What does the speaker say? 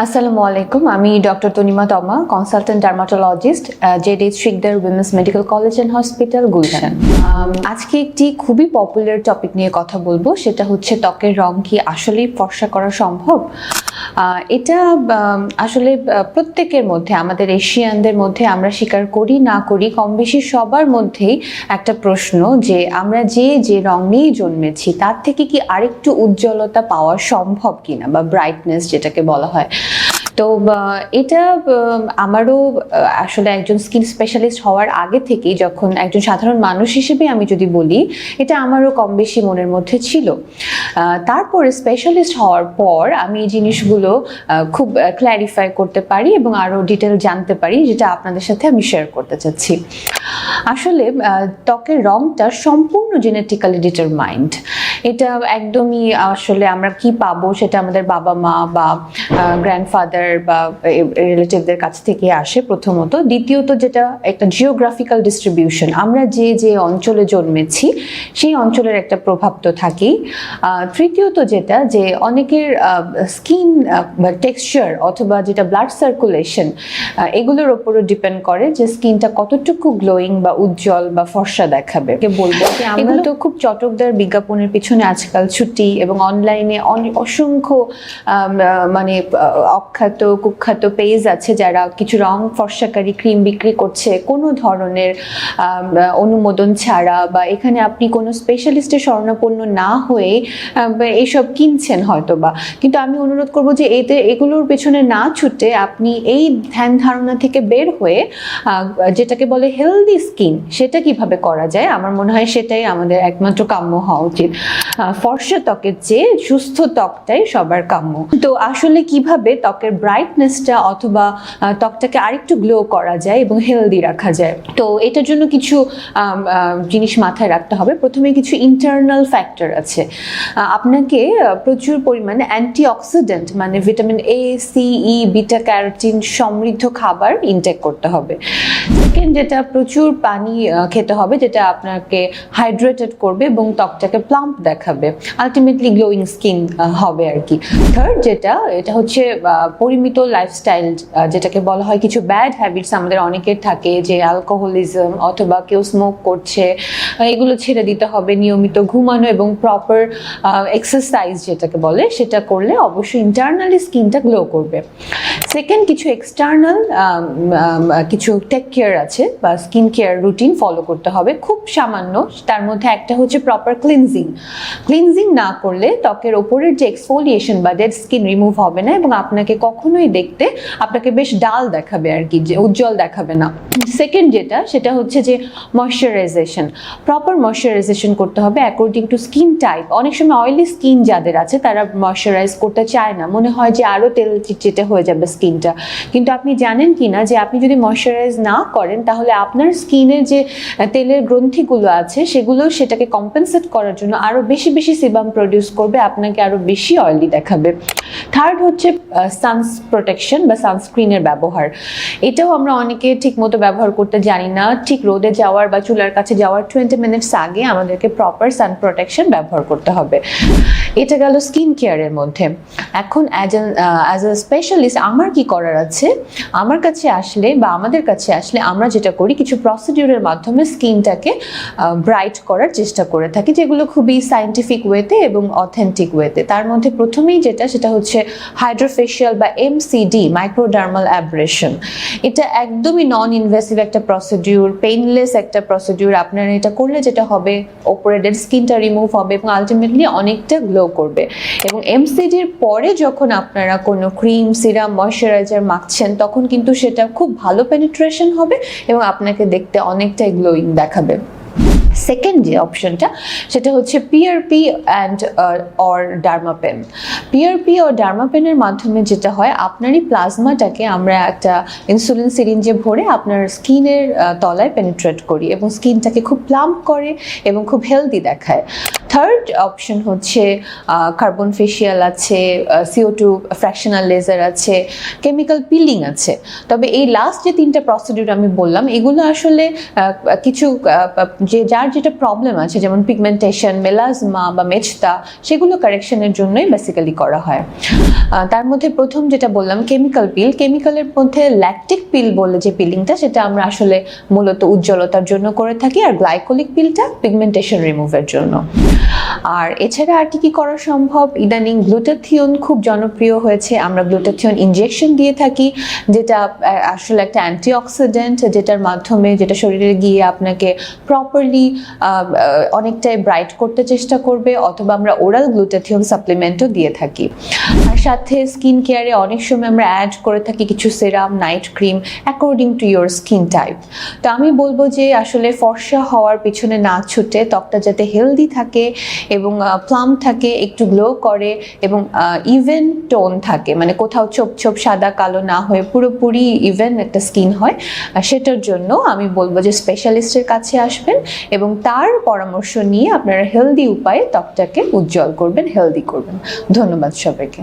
আসসালামু আলাইকুম, আমি doctor Tanima Toma consultant dermatologist Z D Sikder women's medical college and hospital Gulshan. আজকে একটি খুবই পপুলার টপিক নিয়ে কথা বলব, সেটা হচ্ছে ত্বকের রং কি আসলেই ফর্সা করা সম্ভব? এটা আসলে প্রত্যেকের মধ্যে, আমাদের এশিয়ানদের মধ্যে আমরা স্বীকার করি, না করি কম বেশি সবার মধ্যেই একটা প্রশ্ন যে, আমরা যে যে রং নিয়ে জন্মেছি, তার থেকে কি আরেকটু উজ্জ্বলতা পাওয়া সম্ভব কিনা, বা ব্রাইটনেস যেটাকে বলা হয়। তো এটা আমারও আসলে একজন স্কিন স্পেশালিস্ট হওয়ার আগে থেকেই যখন একজন সাধারণ মানুষ হিসেবে আমি যদি বলি, এটা আমারও কম বেশি মনের মধ্যে ছিল। তারপরে স্পেশালিস্ট হওয়ার পর আমি এই জিনিসগুলো খুব ক্ল্যারিফাই করতে পারি এবং আরও ডিটেল জানতে পারি, যেটা আপনাদের সাথে আমি শেয়ার করতে চাচ্ছি। আসলে ত্বকের রংটা সম্পূর্ণ জেনেটিক্যালি ডিটারমাইন্ড এটা একদমই আসলে আমরা কি পাবো সেটা আমাদের বাবা মা বা গ্র্যান্ডফাদার বা রিলেটিভদের কাছ থেকে আসে প্রথমত। দ্বিতীয়ত যেটা একটা জিওগ্রাফিক্যাল ডিস্ট্রিবিউশন আমরা যে যে অঞ্চলে জন্মেছি সেই অঞ্চলের একটা প্রভাব তো থাকেই। তৃতীয়ত যেটা যে অনেকের স্কিন বা টেক্সচার অথবা যেটা ব্লাড সার্কুলেশন এগুলোর ওপরও ডিপেন্ড করে যে স্কিনটা কতটুকু গ্লোয়িং বা উজ্জ্বল বা ফর্সা দেখাবে। বলব আমরা তো খুব চটকদার বিজ্ঞাপনের পিছনে আজকাল ছুটি এবং অনলাইনে অনেক অসংখ্য মানে অখ্যাত, কুখ্যাত পেজ আছে যারা কিছু রং ফর্সাকারী, ক্রিম বিক্রি করছে কোনো ধরনের অনুমোদন ছাড়া বা এখানে আপনি কোনো স্পেশালিস্টের শরণাপন্ন না হয়ে এইসব কিনছেন হয়তো বা কিন্তু আমি অনুরোধ করব যে এতে, এগুলোর পেছনে না ছুটে আপনি এই ধ্যান ধারণা থেকে বের হয়ে যেটাকে বলে হেলদি স্কিন সেটা কীভাবে করা যায়? আমার মনে হয় সেটাই আমাদের একমাত্র কাম্য হওয়া উচিত। ফর্সা ত্বকের চেয়ে সুস্থ ত্বকটাই সবার কাম্য। তো আসলে কীভাবে ত্বকের ব্রাইটনেসটা অথবা ত্বকটাকে আরেকটু গ্লো করা যায় এবং হেলদি রাখা যায়? তো এটার জন্য কিছু জিনিস মাথায় রাখতে হবে। প্রথমে কিছু ইন্টারনাল ফ্যাক্টর আছে। আপনাকে প্রচুর পরিমাণে অ্যান্টিঅক্সিডেন্ট মানে vitamin A C E beta carotene সমৃদ্ধ খাবার ইনটেক করতে হবে। সেকেন্ড যেটা প্রচুর পানি খেতে হবে, যেটা আপনাকে হাইড্রেটেড করবে এবং ত্বকটাকে প্লাম্প দেখাবে। আলটিমেটলি গ্লোয়িং স্কিন হবে আর কি। থার্ড যেটা, এটা হচ্ছে পরিমিত লাইফস্টাইল যেটাকে বলা হয় কিছু ব্যাড হ্যাবিটস আমাদের অনেকের থাকে, যে অ্যালকোহলিজম অথবা কেউ স্মোক করছে এগুলো ছেড়ে দিতে হবে, নিয়মিত ঘুমানো এবং প্রপার এক্সারসাইজ যেটাকে বলে, সেটা করলে অবশ্যই ইন্টারনালি স্কিনটা গ্লো করবে। সেকেন্ড কিছু এক্সটার্নাল কিছু টেক কেয়ার আছে বা স্কিন কেয়ার রুটিন ফলো করতে হবে। খুব সামান্য, তার মধ্যে একটা হচ্ছে প্রপার ক্লিনজিং ক্লিনজিং না করলে ত্বকের ওপরের যে এক্সফোলিয়েশন বা ডেড স্কিন রিমুভ হবে না এবং আপনাকে কখনোই দেখতে, আপনাকে বেশ ডাল দেখাবে আর কি, যে উজ্জ্বল দেখাবে না। সেকেন্ড যেটা, সেটা হচ্ছে যে ময়শ্চারাইজেশন প্রপার ময়শ্চারাইজেশন করতে হবে অ্যাকর্ডিং টু স্কিন টাইপ অনেক সময় অয়েলি স্কিন যাদের আছে, তারা ময়শ্চারাইজ করতে চায় না। মনে হয় যে আরও তেল চিটচিটে হয়ে যাবে স্কিনটা কিন্তু আপনি জানেন কি না যে আপনি যদি ময়শ্চারাইজ না করেন তাহলে আপনার স্কিনের যে তেলের গ্রন্থিগুলো আছে, সেগুলো সেটাকে কম্পেনসেট করার জন্য আরও বেশি বেশি সিবাম প্রডিউস করবে, আপনাকে আরও বেশি অয়েলি দেখাবে। থার্ড হচ্ছে সানস প্রোটেকশন বা সানস্ক্রিনের ব্যবহার। এটাও আমরা অনেকে ঠিক মতো ব্যবহার করতে জানি না। ঠিক রোদে যাওয়ার বা চুলার কাছে যাওয়ার টোয়েন্টি মিনিটস আগে আমাদেরকে প্রপার সান প্রোটেকশন ব্যবহার করতে হবে। এটা গেল স্কিন কেয়ারের মধ্যে। এখন অ্যাজ অ্যাজ আ স্পেশালিস্ট আমার কি করার আছে? আমার কাছে আসলে বা আমাদের কাছে আসলে আমরা যেটা করি, কিছু প্রসিডিউরের মাধ্যমে স্কিনটাকে ব্রাইট করার চেষ্টা করে থাকি, যেগুলো খুবই সায়েন্টিফিক ওয়েতে এবং অথেন্টিক ওয়েতে তার মধ্যে প্রথমেই যেটা, সেটা হচ্ছে হাইড্রোফেশিয়াল বা এমসিডি মাইক্রোডার্মাল অ্যাব্রেশন এটা একদমই নন ইনভেসিভ একটা প্রসিডিউর পেইনলেস একটা প্রসিডিউর আপনারা এটা করলে যেটা হবে ওপরে ডেড স্কিনটা রিমুভ হবে এবং আলটিমেটলি অনেকটা গ্লো করবে। এবং এমসিডির পরে যখন আপনারা কোনো ক্রিম সিরাম ময়শ্চারাইজার মাখছেন, তখন কিন্তু সেটা খুব ভালো পেনিট্রেশন হবে এবং আপনাকে দেখতে অনেকটাই গ্লোয়িং দেখাবে। সেকেন্ড যে অপশনটা সেটা হচ্ছে PRP and or dermapen PRP ও ডার্মাপেনের মাধ্যমে যেটা হয়, আপনারই প্লাজমাটাকে আমরা একটা ইনসুলিন সিরিঞ্জে ভরে আপনার স্কিনের তলায় পেনিট্রেট করি এবং স্কিনটাকে খুব প্লাম্প করে এবং খুব হেলদি দেখায়। থার্ড অপশন হচ্ছে কার্বন ফেশিয়াল আছে সিও টু ফ্র্যাকশনাল লেজার আছে কেমিক্যাল পিলিং আছে। তবে এই লাস্ট যে তিনটা প্রসিডিউর আমি বললাম, এগুলো আসলে কিছু যে যার যেটা প্রবলেম আছে, যেমন পিগমেন্টেশন মেলাজমা বা মেচতা সেগুলো কারেকশনের জন্যই বেসিক্যালি করা হয়। তার মধ্যে প্রথম যেটা বললাম কেমিক্যাল পিল কেমিক্যালের মধ্যে ল্যাকটিক পিল বলে যে পিলিংটা সেটা আমরা আসলে মূলত উজ্জ্বলতার জন্য করে থাকি আর গ্লাইকোলিক পিলটা পিগমেন্টেশন রিমুভের জন্য। আর এছাড়া আর কি কি করা সম্ভব? ইদানিং গ্লুটাথিয়ন খুব জনপ্রিয় হয়েছে। আমরা গ্লুটাথিয়ন ইনজেকশন দিয়ে থাকি, যেটা আসলে একটা অ্যান্টিঅক্সিডেন্ট যেটার মাধ্যমে, যেটা শরীরে গিয়ে আপনাকে প্রপারলি অনেকটাই ব্রাইট করতে চেষ্টা করবে, অথবা আমরা ওরাল গ্লুটাথিয়ন সাপ্লিমেন্টও দিয়ে থাকি। আর সাথে স্কিন কেয়ারে অনেক সময় আমরা অ্যাড করে থাকি কিছু serum night cream according to your skin type তো আমি বলব যে আসলে ফর্সা হওয়ার পিছনে না ছুটে ত্বকটা যাতে হেলদি থাকে এবং প্লাম থাকে, একটু গ্লো করে এবং ইভেন টোন থাকে। মানে কোথাও ছোপ ছোপ সাদা কালো না হয়ে পুরোপুরি ইভেন একটা স্কিন হয়। সেটার জন্য আমি বলব যে স্পেশালিস্টের কাছে আসবেন এবং তার পরামর্শ নিয়ে আপনারা হেলদি উপায়ে ত্বকটাকে উজ্জ্বল করবেন হেলদি করবেন। ধন্যবাদ সবাইকে।